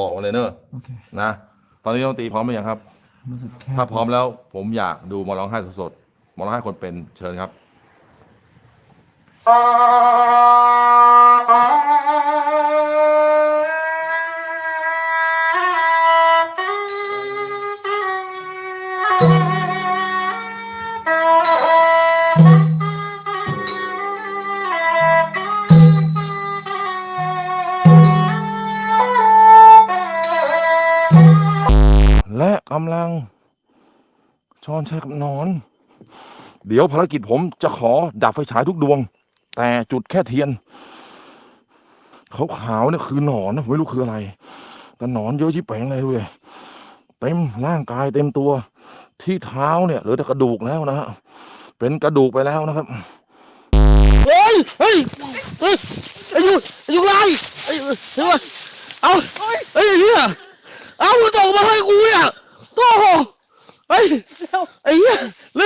บอกมาเลยเนอะโอเคนะ ตอนนี้ต้องตรีพร้อมหรือยังครับ รู้สึกแค่ถ้าพร้อมแล้วผมอยากดูหมอร้องไห้สดๆหมอร้องไห้คนเป็นเชิญครับแล กำลังช้อนใช้กับนอน เดี๋ยวภารกิจผมจะขอดับไฟฉายทุกดวง แต่จุดแค่เทียนขาขาวเนี่ยคือหนอนนะผมไม่รู้คืออะไร แต่หนอนเยอะชิบเป๋งเลยด้วยเต็มร่างกายเต็มตัว ที่เท้าเนี่ยเหลือแต่กระดูกแล้วนะฮะเป็นกระดูกไปแล้วนะครับเฮ้ยเฮ้ยเฮ้ยอายุอายุไรไอ้เดี๋ยวก่อนเอาเฮ้ยไอ้เหี้ยเอามึงตกมาให้กูเนี่ย โอ้โห